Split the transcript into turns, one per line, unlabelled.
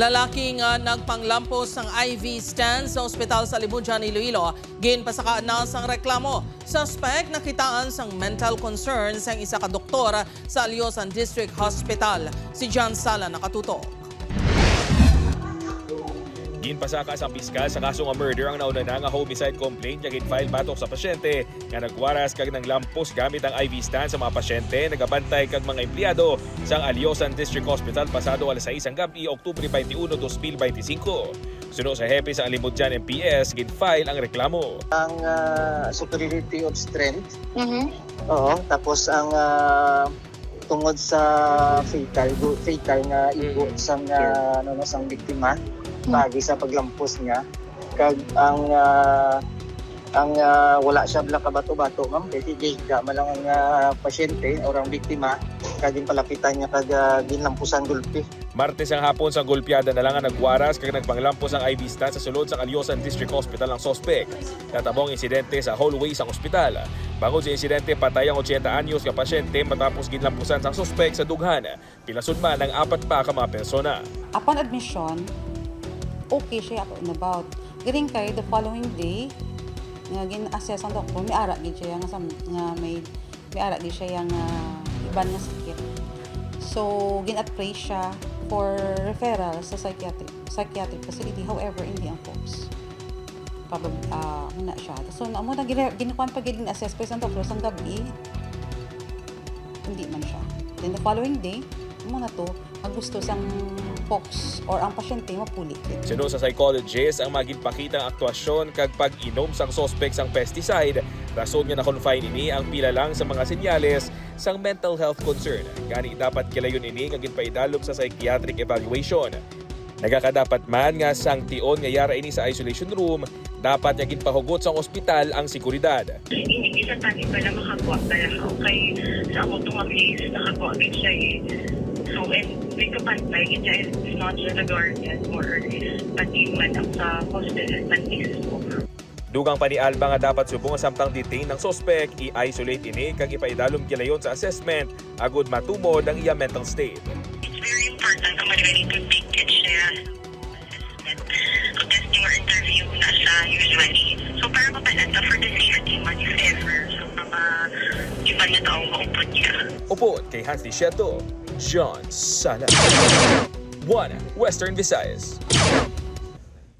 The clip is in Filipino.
Lalaking uh, nagpanglampos ng IV stand sa ospital sa Libunjan, Iloilo. Ginpasakaan na sang reklamo. Suspect nakitaan sang mental concerns ang isa ka doktor sa Aliosan District Hospital. Si John Sala nakatutok.
Ginpasaka sa piskal sa kasong nga murder ang nauna na nga homicide complaint niya file batok sa pasyente nga nagwaras kag nang lampos gamit ang IV stand sa mga pasyente nagabantay kag mga empleyado sa Aliosan District Hospital pasado alas 6 ang gabi Oktubre 21, 2025. Suno sa hepe sa Alimudjan MPS gin-file ang reklamo.
ang ah, superiority of strength.
Mhm.
Oo, tapos ang ah, tungod sa fatal, fatal nga igo
Mm.
sang ah, ano sang biktima pagi sa paglampos niya. Kag ang ah, ang ah, wala siya bla kabato-bato ma'am kasi giga man lang ang ah, pasyente or ang biktima kaging palapitan niya kag uh, ginlampusan gulpi.
Martes ang hapon sa gulpiada na lang ang nagwaras kag nagpanglampos ang IV stand sa sulod sa Aliosan District Hospital ang sospek. Natabong insidente sa hallway sa ospital. Bangod sa insidente, patay ang 80 anyos ka pasyente matapos ginlampusan sa sospek sa dughan. Pilasod man ang apat pa ka mga persona.
Upon admission, okay siya ako and about. Galing kay the following day, nga gin-assess ang doktor, may ara gid siya nga, nga may may ara gid siya nga iban nga sakit. So, gin-appray siya for referral sa psychiatric psychiatric facility. However, hindi ang folks. Probably, ah, uh, siya. So, na ginakuan pa gid assess pa sa doktor sa gabi. Hindi man siya. Then the following day, mo na to, ang gusto sang folks or ang pasyente mapuli.
Sino sa psychologist ang maginpakita ang aktwasyon kag pag-inom sang suspect sang pesticide, rason nga na-confine ini ang pila lang sa mga senyales sang mental health concern. Gani dapat kilayon ini nga ginpaidalom sa psychiatric evaluation. Nagakadapat man nga sang tion nga yara ini sa isolation room, dapat nga ginpahugot sang ospital ang seguridad.
hindi sa tani pala makagawa pala ako kay sa ako itong place nakagawa din siya eh. So, and may kapantay, it's not just the guardian or pati man ang sa hospital man mismo.
Dugang pa ni Alba nga dapat subong ang samtang detain ng suspect, i-isolate ini kag ipaidalom kilayon sa assessment agud matumod ang iya mental state.
It's very important na ready to take it siya testing or interview na siya usually. So, para mapalata for the safety man if ever. So, para iba na taong maupot niya.
Upo kay Hans Disieto, John Sala. 1. Western Visayas.